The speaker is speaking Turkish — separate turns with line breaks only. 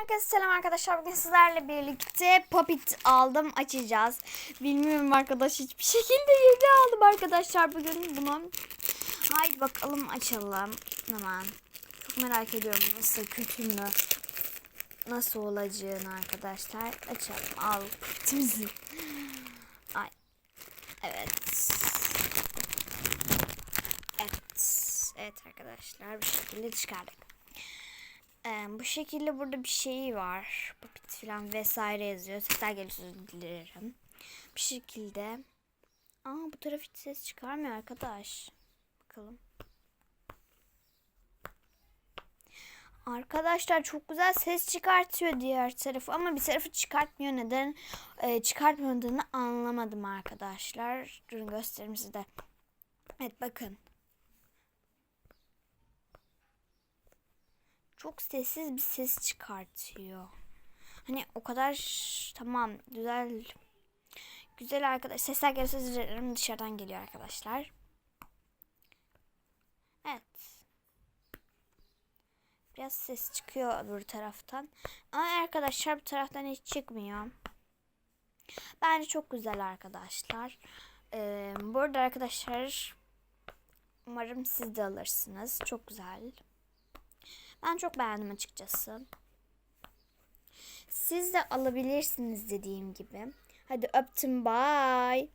Herkese selam arkadaşlar. Bugün sizlerle birlikte Popit aldım. Açacağız. Bilmiyorum arkadaş. Hiçbir şekilde yeni aldım arkadaşlar bugün bunu. Haydi bakalım açalım. Hemen. Çok merak ediyorum nasıl kötü mü? Nasıl olacağını arkadaşlar. Açalım. Al Popitimizi. Ay. Evet. Evet. Evet arkadaşlar bir şekilde çıkardık. Ee, bu şekilde burada bir şey var. Popit falan vesaire yazıyor. Sesler geliyor dilerim. Bir şekilde. Aa bu taraf hiç ses çıkarmıyor arkadaş. Bakalım. Arkadaşlar çok güzel ses çıkartıyor diğer tarafı ama bir tarafı çıkartmıyor. Neden e, çıkartmadığını anlamadım arkadaşlar. Durun göstereyim size. Evet bakın. Çok sessiz bir ses çıkartıyor. Hani o kadar tamam güzel güzel arkadaş sesler gelirse özür dilerim dışarıdan geliyor arkadaşlar. Evet. Biraz ses çıkıyor öbür taraftan. Ama arkadaşlar bu taraftan hiç çıkmıyor. Bence çok güzel arkadaşlar. Ee, bu arada arkadaşlar umarım siz de alırsınız. Çok güzel. Ben çok beğendim açıkçası. Siz de alabilirsiniz dediğim gibi. Hadi öptüm bye.